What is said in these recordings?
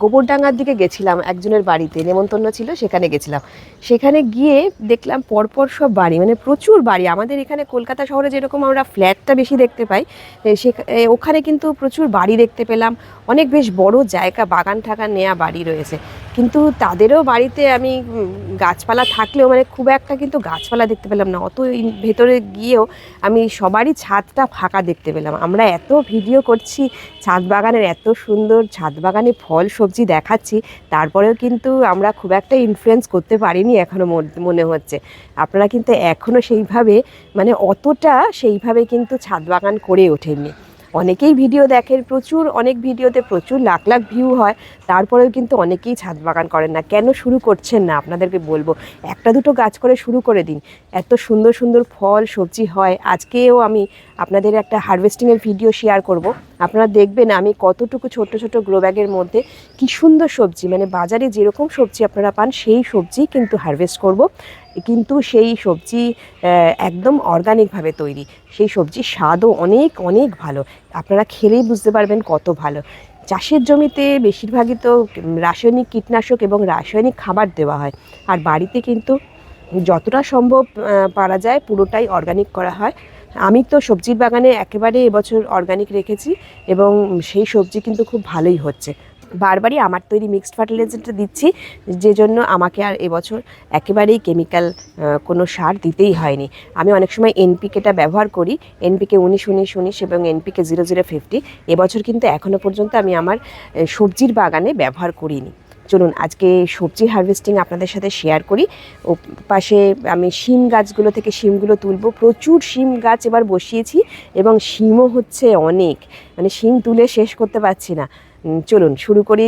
গোবরডাঙ্গার দিকে গেছিলাম একজনের বাড়িতে নেমন্তন্ন ছিল সেখানে গেছিলাম। সেখানে গিয়ে দেখলাম পরপর সব বাড়ি মানে প্রচুর বাড়ি। আমাদের এখানে কলকাতা শহরে যেরকম আমরা ফ্ল্যাটটা বেশি দেখতে পাই এ, ওখানে কিন্তু প্রচুর বাড়ি দেখতে পেলাম। অনেক বেশ বড় জায়গা বাগান ঠাগান নেওয়া বাড়ি রয়েছে। কিন্তু তাদেরও বাড়িতে আমি গাছপালা থাকলেও মানে খুব একটা কিন্তু গাছপালা দেখতে পেলাম না। অত ভেতরে গিয়েও আমি সবারই ছাদটা ফাঁকা দেখতে পেলাম। আমরা এত ভিডিও করছি ছাদ বাগানের এত সুন্দর ছাদ বাগানে ফল সবজি দেখাচ্ছি। তারপরেও কিন্তু আমরা খুব একটা ইনফ্লুয়েন্স করতে পারিনি এখনও মনে হচ্ছে। আপনারা কিন্তু এখনও সেইভাবে মানে অতটা সেইভাবে কিন্তু ছাদ বাগান করে ওঠেননি। অনেকেই ভিডিও দেখেন, প্রচুর, অনেক ভিডিওতে প্রচুর লাখ লাখ ভিউ হয়। তারপরেও কিন্তু অনেকেই ছাদ বাগান করেন না। কেন শুরু করছেন না? আপনাদেরকে বলব, একটা দুটো গাছ করে শুরু করে দিন। এত সুন্দর সুন্দর ফল, সবজি হয়। আজকেও আমি আপনাদের একটা হারভেস্টিংয়ের ভিডিও শেয়ার করব। আপনারা দেখবেন আমি কতটুকু ছোট ছোট গ্রো ব্যাগের মধ্যে কি সুন্দর সবজি মানে বাজারে যেরকম সবজি আপনারা পান, সেই সবজি কিন্তু হারভেস্ট করব। কিন্তু সেই সবজি একদম অর্গানিকভাবে তৈরি। সেই সবজির স্বাদও অনেক অনেক ভালো। আপনারা খেলেই বুঝতে পারবেন কত ভালো। চাষের জমিতে বেশিরভাগই তো রাসায়নিক কীটনাশক এবং রাসায়নিক খাবার দেওয়া হয়। আর বাড়িতে কিন্তু যতটা সম্ভব পারা যায়, পুরোটাই অর্গানিক করা হয়। আমি তো সবজির বাগানে একেবারে এবছর অর্গানিক রেখেছি এবং সেই সবজি কিন্তু খুব ভালোই হচ্ছে। বারবারই আমার তৈরি মিক্সড ফার্টিলাইজারটা দিচ্ছি, যে জন্য আমাকে আর এবছর একেবারেই কেমিক্যাল কোনো সার দিতেই হয়নি। আমি অনেক সময় এনপিকেটা ব্যবহার করি এনপিকে উনিশ উনিশ উনিশ এবং এনপিকে জিরো জিরো ফিফটি এবছর কিন্তু এখনও পর্যন্ত আমি আমার সবজির বাগানে ব্যবহার করিনি। চলুন, আজকে সবজি হারভেস্টিং আপনাদের সাথে শেয়ার করি। ও পাশে আমি শিম গাছগুলো থেকে শিমগুলো তুলবো। প্রচুর শিম গাছ এবার বসিয়েছি এবং শিমও হচ্ছে অনেক। মানে শিম তুলে শেষ করতে পারছি না। চলুন, শুরু করি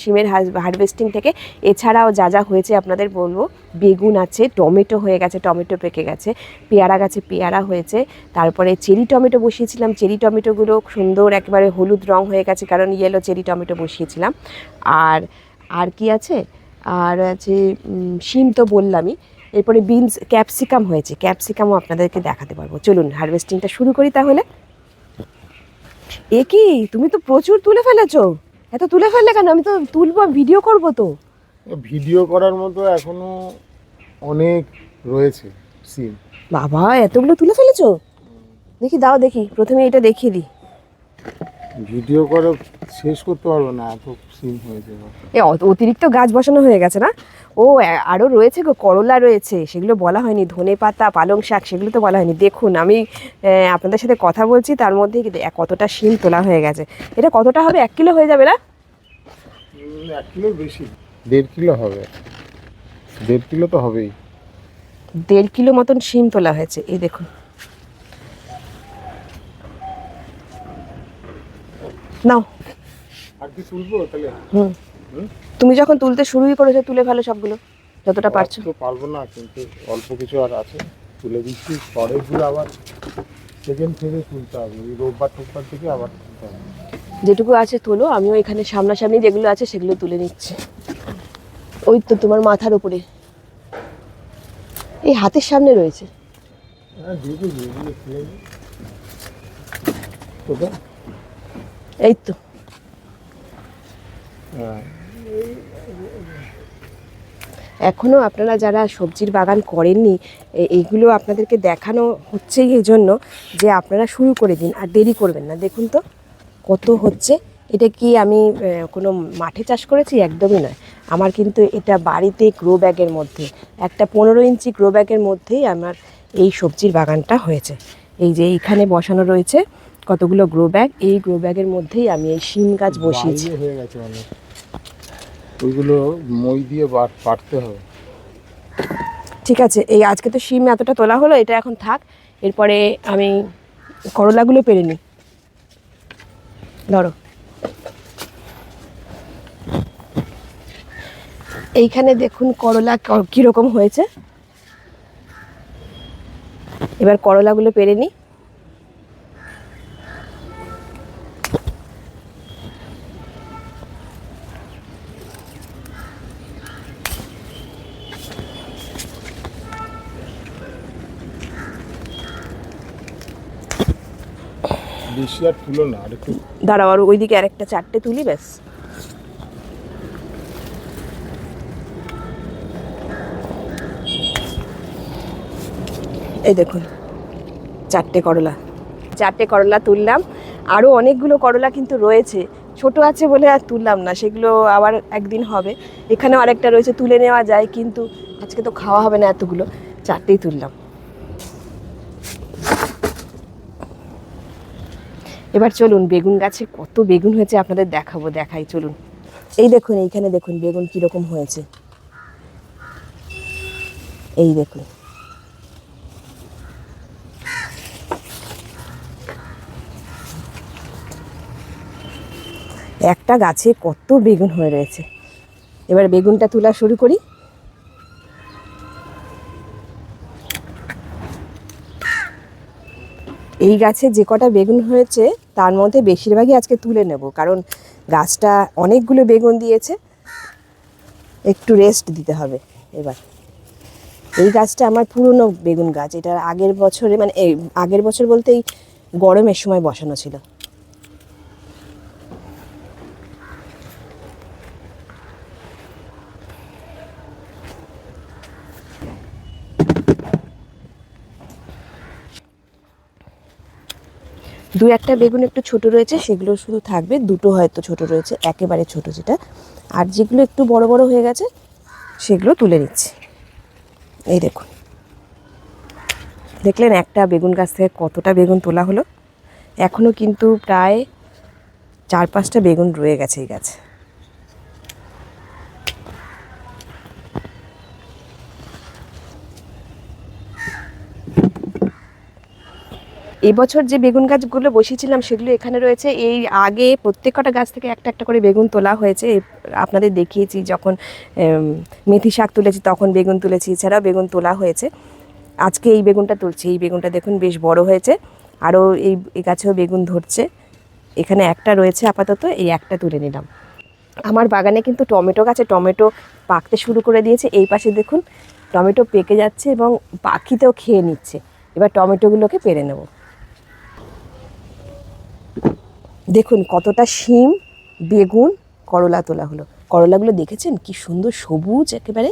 শিমের হারভেস্টিং থেকে। এছাড়াও যা যা হয়েছে আপনাদের বলব। বেগুন আছে, টমেটো হয়ে গেছে, টমেটো পেকে গেছে। পেয়ারা গাছে পেয়ারা হয়েছে। তারপরে চেরি টমেটো বসিয়েছিলাম। চেরি টমেটোগুলো সুন্দর একেবারে হলুদ রং হয়ে গেছে, কারণ ইয়েলো চেরি টমেটো বসিয়েছিলাম। আর আর কি আছে? আর আছে শিম তো বললামই। এরপরে বিনস ক্যাপসিকাম হয়েছে। ক্যাপসিকামও আপনাদেরকে দেখাতে পারব। চলুন হারভেস্টিংটা শুরু করি তাহলে। এ কি তুমি তো প্রচুর তুলে ফেলেছো। এত তুলে ফেললে কেন? আমি তো তুলবো ভিডিও করব তো। ভিডিও করার মতো এখনও অনেক রয়েছে সিম বাবা এতগুলো তুলে ফেলেছো? দেখি দাও দেখি। প্রথমে এটা দেখিয়ে দিই। ভিডিও করে শেষ করতে পারব না এত। এ অতিরিক্ত গাছ বসানো হয়ে গেছে না? ও আ- আরও রয়েছে গো করলা রয়েছে সেগুলো বলা হয়নি ধনে পাতা পালং শাক সেগুলো তো বলা হয়নি। দেখুন আমি আপনাদের সাথে কথা বলছি তার মধ্যে কতটা শিম তোলা হয়ে গেছে। এটা কতটা হবে? এক কিলো হয়ে যাবে না? এক কিলোর বেশি। দেড় কিলো হবে। দেড় কিলো তো হবেই। দেড় কিলো মতন শিম তোলা হয়েছে এই দেখুন। নাও। তুলবো তাহলে? হুম? তুমি যখন তুলতে শুরুই করেছ তুলে ফেলো সবগুলো যতটা পারছ। তো পারব না কিন্তু অল্প কিছু আর আছে। তুলে দিচ্ছি পরের দিন আবার সেকেন্ড থেকে তুলতে হবে। ওই রোববার টোববার থেকে আবার তুলতে হবে। যেটুকু আছে তোলো আমিও এখানে সামনাসামনি যেগুলো আছে সেগুলো তুলে নিচ্ছি। ওই তো তোমার মাথার উপরে। এই হাতের সামনে রয়েছে। হ্যাঁ এই তো। এখনও আপনারা যারা সবজির বাগান করেননি এইগুলো আপনাদেরকে দেখানো হচ্ছে এই জন্য যে আপনারা শুরু করে দিন আর দেরি করবেন না। দেখুন তো কত হচ্ছে। এটা কি আমি কোনো মাঠে চাষ করেছি? একদমই নয়। আমার কিন্তু এটা বাড়িতে গ্রো ব্যাগের মধ্যে একটা পনেরো ইঞ্চি গ্রো ব্যাগের মধ্যেই আমার এই সবজির বাগানটা হয়েছে। এই যে এইখানে বসানো রয়েছে কতগুলো গ্রো ব্যাগ এই গ্রো ব্যাগের মধ্যেই আমি এই শিম গাছ বসিয়েছি বাইরে হয়ে গেছে অনেক ওইগুলো মই দিয়ে বাটতে হবে। ঠিক আছে, এই আজকে তো শিম এতটা তোলা হলো, এটা এখন থাক। এরপরে আমি করলাগুলো পেরে নিই। ধরো। এইখানে দেখুন করলা কীরকম হয়েছে। এবার করলাগুলো পেরে নিই। বেশি আর তুলো না আর একটু দাঁড়াও, আর ওইদিকে আরেকটা চারটে তুলি, ব্যাস। এই দেখুন, চারটে করলা। চারটে করলা তুললাম। আরও অনেকগুলো করলা কিন্তু রয়েছে। ছোট আছে বলে আর তুললাম না, সেগুলো আবার একদিন হবে। এখানেও আরেকটা রয়েছে, তুলে নেওয়া যায়, কিন্তু আজকে তো খাওয়া হবে না এতগুলো। চারটেই তুললাম। এবার চলুন, বেগুন গাছে কত বেগুন হয়েছে আপনাদের দেখাবো, দেখাই, চলুন। এই দেখুন, এইখানে দেখুন বেগুন কীরকম হয়েছে। এই দেখুন। একটা গাছে কত বেগুন হয়ে রয়েছে। এবার বেগুনটা তোলা শুরু করি। এই গাছে যে কটা বেগুন হয়েছে, তার মধ্যে বেশিরভাগই আজকে তুলে নেব। কারণ গাছটা অনেকগুলো বেগুন দিয়েছে। একটু রেস্ট দিতে হবে এবার। এই গাছটা আমার পুরনো বেগুন গাছ। এটা আগের বছরে মানে আগের বছর বলতে এই গরমের সময় বসানো ছিল। দু একটা বেগুন একটু ছোট রয়েছে, সেগুলো শুধু থাকবে, দুটো হয়তো ছোট রয়েছে, একেবারে ছোট যেটা। আর যেগুলো একটু বড় বড় হয়ে গেছে, সেগুলো তুলে নিচ্ছি। এই দেখুন। দেখলেন একটা বেগুন গাছ থেকে কতটা বেগুন তোলা হলো? এখনও কিন্তু প্রায় চার পাঁচটা বেগুন রয়ে গেছে এই গাছে। এবছর যে বেগুন গাছগুলো বসিয়েছিলাম সেগুলো এখানে রয়েছে। এই আগে প্রত্যেকটা গাছ থেকে একটা একটা করে বেগুন তোলা হয়েছে। আপনাদের দেখিয়েছি যখন মেথি শাক তুলেছি তখন বেগুন তুলেছি, এছাড়াও বেগুন তোলা হয়েছে। আজকে এই বেগুনটা তুলছি। এই বেগুনটা দেখুন বেশ বড় হয়েছে। আরও এই এই গাছেও বেগুন ধরছে। এখানে একটা রয়েছে আপাতত, এই একটা তুলে নিলাম। আমার বাগানে কিন্তু টমেটো গাছে টমেটো পাকতে শুরু করে দিয়েছে। এই পাশে দেখুন, টমেটো পেকে যাচ্ছে এবং পাখিতেও খেয়ে নিচ্ছে। এবার টমেটোগুলোকে পেরে নেব। দেখুন কতটা শিম, বেগুন, করলা তোলা হলো। করলাগুলো দেখেছেন? কি সুন্দর সবুজ একেবারে।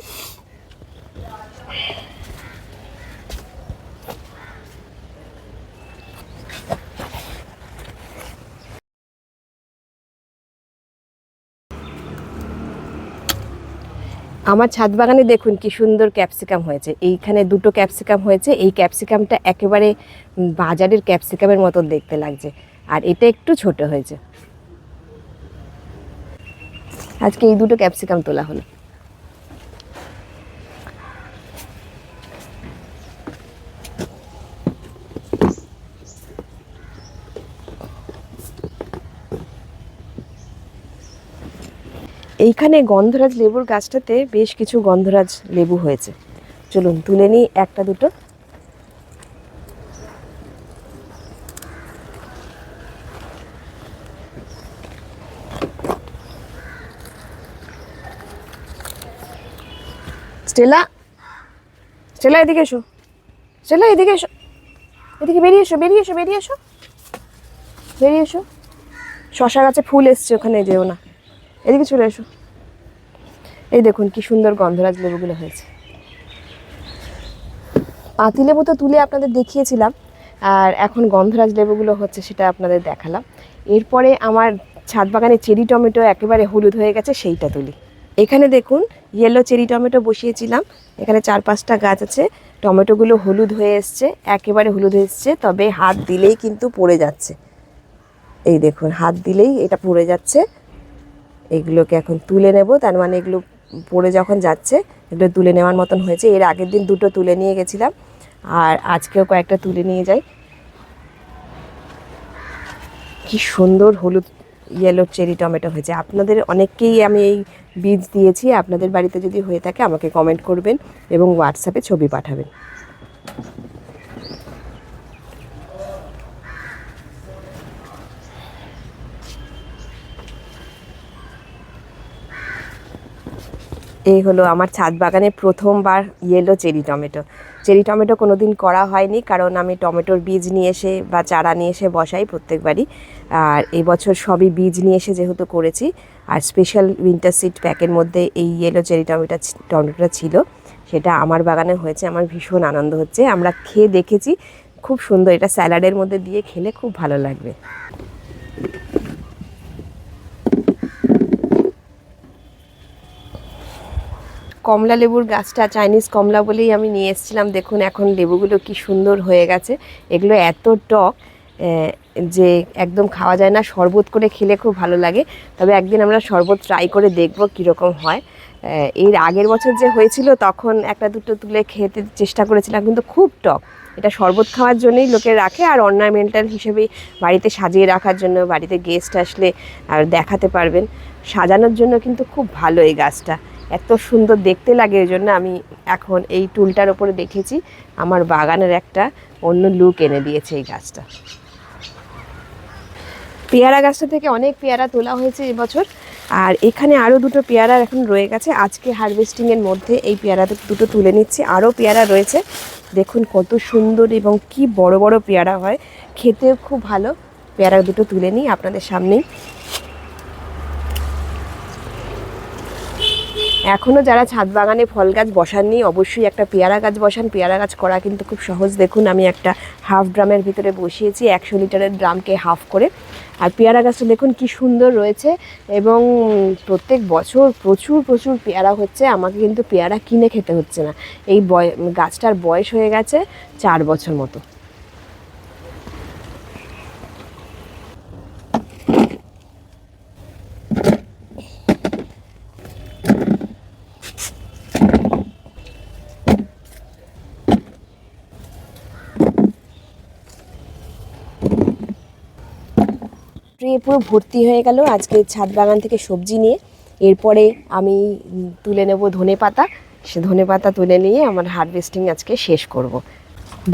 আমার ছাদ বাগানে দেখুন কি সুন্দর ক্যাপসিকাম হয়েছে। এইখানে দুটো ক্যাপসিকাম হয়েছে। এই ক্যাপসিকামটা একেবারে বাজারের ক্যাপসিকামের মতো দেখতে লাগছে। আর এটা একটু ছোট হয়েছে। আজকে এই দুটো ক্যাপসিকাম তোলা হলো। এইখানে গন্ধরাজ লেবুর গাছটাতে বেশ কিছু গন্ধরাজ লেবু হয়েছে। চলুন তুলে নিই একটা দুটো। স্টেলা। স্টেলা, এদিকে এসো। স্টেলা, এদিকে এসো। এদিকে বেরিয়ে এসো বেরিয়ে এসো বেরিয়ে এসো। বেরিয়ে এসো। শশা গাছে ফুল এসছে, ওখানে যেও না। এদিকে চলে এসো। এই দেখুন কি সুন্দর গন্ধরাজ লেবুগুলো হয়েছে। পাতিলেবু তো তুলে আপনাদের দেখিয়েছিলাম, আর এখন গন্ধরাজ লেবুগুলো হচ্ছে সেটা আপনাদের দেখালাম। এরপরে আমার ছাদ বাগানে চেরি টমেটো একেবারে হলুদ হয়ে গেছে, সেইটা তুলি। এখানে দেখুন ইয়েলো চেরি টমেটো বসিয়েছিলাম। এখানে চার পাঁচটা গাছ আছে। টমেটোগুলো হলুদ হয়ে এসছে। একেবারে হলুদ এসছে, তবে হাত দিলেই কিন্তু পড়ে যাচ্ছে। এই দেখুন, হাত দিলেই এটা পড়ে যাচ্ছে। এগুলোকে এখন তুলে নেব, তার মানে এগুলো পড়ে যখন যাচ্ছে, এগুলো তুলে নেওয়ার মতন হয়েছে। এর আগের দিন দুটো তুলে নিয়ে গেছিলাম, আর আজকেও কয়েকটা তুলে নিয়ে যাই। কি সুন্দর হলুদ ইয়েলো চেরি টমেটো হয়েছে। আপনাদের অনেককেই আমি এই বীজ দিয়েছি আপনাদের বাড়িতে যদি হয়ে থাকে আমাকে কমেন্ট করবেন এবং হোয়াটসঅ্যাপে ছবি পাঠাবেন। এই হলো আমার ছাদ বাগানে প্রথমবার yellow cherry tomato. Cherry tomato কোনো দিন করা হয়নি, কারণ আমি টমেটোর বীজ নিয়ে এসে বা চারা নিয়ে এসে বসাই প্রত্যেকবারই। আর এবছর সবই বীজ নিয়ে এসে যেহেতু করেছি, আর স্পেশাল উইন্টার সিড প্যাকের মধ্যে এই ইয়েলো চেরি টমেটো টমেটোটা ছিল, সেটা আমার বাগানে হয়েছে, আমার ভীষণ আনন্দ হচ্ছে। আমরা খেয়ে দেখেছি, খুব সুন্দর, এটা স্যালাডের মধ্যে দিয়ে খেলে খুব ভালো লাগবে। কমলা লেবুর গাছটা, চাইনিজ কমলা বলেই আমি নিয়ে এসেছিলাম। দেখুন এখন লেবুগুলো কি সুন্দর হয়ে গেছে। এগুলো এত টক যে একদম খাওয়া যায় না, শরবত করে খেলে খুব ভালো লাগে। তবে একদিন আমরা শরবত ট্রাই করে দেখব কীরকম হয়। এর আগের বছর যে হয়েছিল, তখন একটা দুটো তুলে খেতে চেষ্টা করেছিলাম, কিন্তু খুব টক। এটা শরবত খাওয়ার জন্যই লোকে রাখে, আর অর্নামেন্টাল হিসেবে বাড়িতে সাজিয়ে রাখার জন্য বাড়িতে গেস্ট আসলে আর দেখাতে পারবেন। সাজানোর জন্য কিন্তু খুব ভালো এই গাছটা। এত সুন্দর দেখতে লাগে ওই জন্য আমি এখন এই টুলটার ওপরে দেখেছি, আমার বাগানের একটা অন্য লুক এনে দিয়েছে এই গাছটা। পেয়ারা গাছটা থেকে অনেক পেয়ারা তোলা হয়েছে এবছর আর এখানে আরও দুটো পেয়ারা এখন রয়ে গেছে, আজকে হারভেস্টিংয়ের মধ্যে এই পেয়ারা দুটো তুলে নিচ্ছি আরও পেয়ারা রয়েছে, দেখুন কত সুন্দর এবং কি বড় বড় পেয়ারা হয়, খেতেও খুব ভালো, পেয়ারা দুটো তুলে নিই আপনাদের সামনেই। এখনও যারা ছাদ বাগানে ফল গাছ বসাননি, অবশ্যই একটা পেয়ারা গাছ বসান। পেয়ারা গাছ করা কিন্তু খুব সহজ। দেখুন, আমি একটা হাফ ড্রামের ভিতরে বসিয়েছি, একশো লিটারের ড্রামকে হাফ করে। আর পেয়ারা গাছটা দেখুন কি সুন্দর রয়েছে এবং প্রত্যেক বছর প্রচুর প্রচুর পেয়ারা হচ্ছে। আমাকে কিন্তু পেয়ারা কিনে খেতে হচ্ছে না। এই বয় গাছটার বয়স হয়ে গেছে চার বছর মতো। ট্রে পুরো ভর্তি হয়ে গেল। আজকে ছাদ বাগান থেকে সবজি নিয়ে। এরপরে আমি তুলে নেব ধনে পাতা। সে ধনে পাতা তুলে নিয়ে আমার হারভেস্টিং আজকে শেষ করব।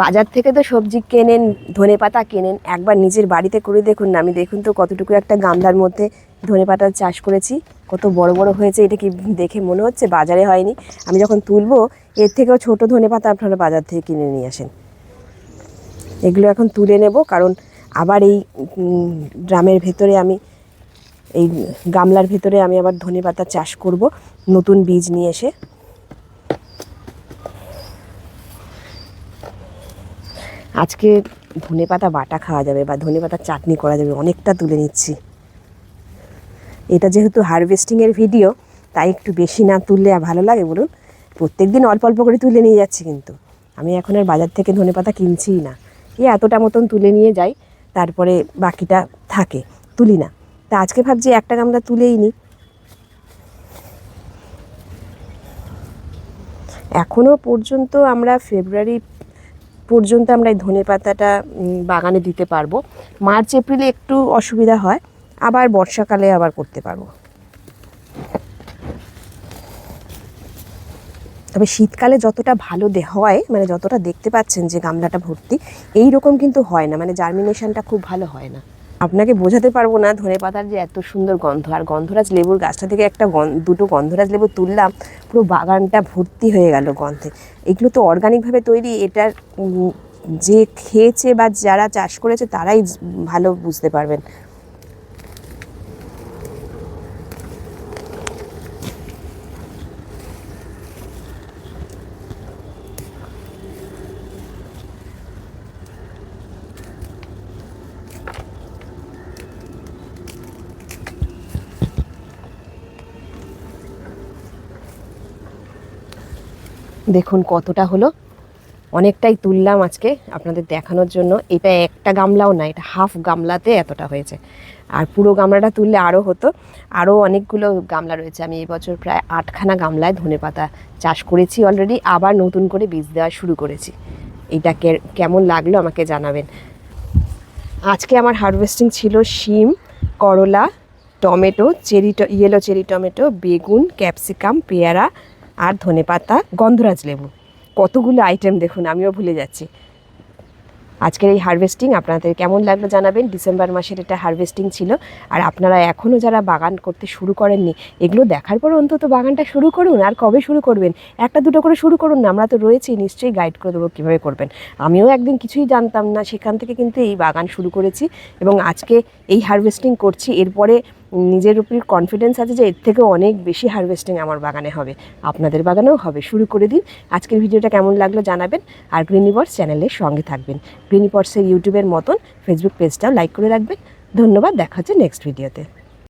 বাজার থেকে তো সবজি কেনেন, ধনে পাতা কেনেন, একবার নিজের বাড়িতে করে দেখুন না। আমি দেখুন তো কতটুকু একটা গামলার মধ্যে ধনে পাতার চাষ করেছি, কত বড় বড় হয়েছে, এটা কি দেখে মনে হচ্ছে? বাজারে হয়নি। আমি যখন তুলবো, এর থেকেও ছোট ধনে পাতা আপনারা বাজার থেকে কিনে নিয়ে আসেন। এগুলো এখন তুলে নেব, কারণ আবার এই ড্রামের ভেতরে আমি, এই গামলার ভেতরে আমি আবার ধনে পাতা চাষ করব, নতুন বীজ নিয়ে এসে। আজকে ধনে পাতা বাটা খাওয়া যাবে বা ধনে পাতা চাটনি করা যাবে, অনেকটা তুলে নিচ্ছি। এটা যেহেতু হারভেস্টিংয়ের ভিডিও, তাই একটু বেশি না তুললে ভালো লাগে বলুন। প্রত্যেক দিন অল্প অল্প করে তুলে নিয়ে যাচ্ছি কিন্তু। আমি এখন আর বাজার থেকে ধনে পাতা কিনছিই না। এই এতটা মতন তুলে নিয়ে যাই তারপরে বাকিটা থাকে, তুলি না। তা আজকে ভাবছি একটা গামলা তুলেই নিই এখনও পর্যন্ত আমরা ফেব্রুয়ারি পর্যন্ত আমরা এই ধনে পাতাটা বাগানে দিতে পারব। মার্চ, এপ্রিলে একটু অসুবিধা হয়, আবার বর্ষাকালে আবার করতে পারব। তবে শীতকালে যতটা ভালো দে, হয় মানে যতটা দেখতে পাচ্ছেন যে গামলাটা ভর্তি, এই রকম কিন্তু হয় না মানে জার্মিনেশনটা খুব ভালো হয় না। আপনাকে বোঝাতে পারব না ধনে পাতার যে এত সুন্দর গন্ধ, আর গন্ধরাজ লেবুর গাছটা থেকে একটা দুটো গন্ধরাজ লেবু তুললাম, পুরো বাগানটা ভর্তি হয়ে গেল গন্ধে। এগুলো তো অর্গানিকভাবে তৈরি, এটার যে খেয়েছে বা যারা চাষ করেছে তারাই ভালো বুঝতে পারবেন। দেখুন কতটা হলো। অনেকটাই তুললাম আজকে আপনাদের দেখানোর জন্য। এটা একটা গামলাও না, এটা হাফ গামলাতে এতটা হয়েছে। আর পুরো গামলাটা তুললে আরও হতো। আরও অনেকগুলো গামলা রয়েছে। আমি এবছর প্রায় আটখানা গামলায় ধনেপাতা চাষ করেছি অলরেডি আবার নতুন করে বীজ দেওয়া শুরু করেছি। এটা কেমন লাগল আমাকে জানাবেন। আজকে আমার হারভেস্টিং ছিল শিম, করলা, tomato, cherry yellow cherry, tomato, বেগুন ক্যাপসিকাম পেয়ারা আর ধনেপাতা গন্ধরাজ লেবু। কতগুলো আইটেম দেখুন, আমিও ভুলে যাচ্ছি। আজকের এই হারভেস্টিং আপনাদের কেমন লাগল জানাবেন। ডিসেম্বর মাসের এটা হারভেস্টিং ছিল। আর আপনারা এখনও যারা বাগান করতে শুরু করেননি, এগুলো দেখার পর অন্তত বাগানটা শুরু করুন, আর কবে শুরু করবেন? একটা দুটো করে শুরু করুন না, আমরা তো রয়েছি, নিশ্চয়ই গাইড করে দেবো কীভাবে করবেন। আমিও একদিন কিছুই জানতাম না, সেখান থেকে কিন্তু এই বাগান শুরু করেছি। এবং আজকে এই হারভেস্টিং করছি। এরপরে নিজের উপর কনফিডেন্স আছে যে এর থেকে অনেক বেশি হারভেস্টিং আমার বাগানে হবে। আপনাদের বাগানেও হবে। শুরু করে দিন। আজকের ভিডিওটা কেমন লাগল জানাবেন। আর গ্রিনিবর্স চ্যানেলের সঙ্গে থাকবেন। গ্রিনিবর্সের ইউটিউবের মতন ফেসবুক পেজটাও লাইক করে রাখবেন। ধন্যবাদ। দেখা হচ্ছে নেক্সট ভিডিওতে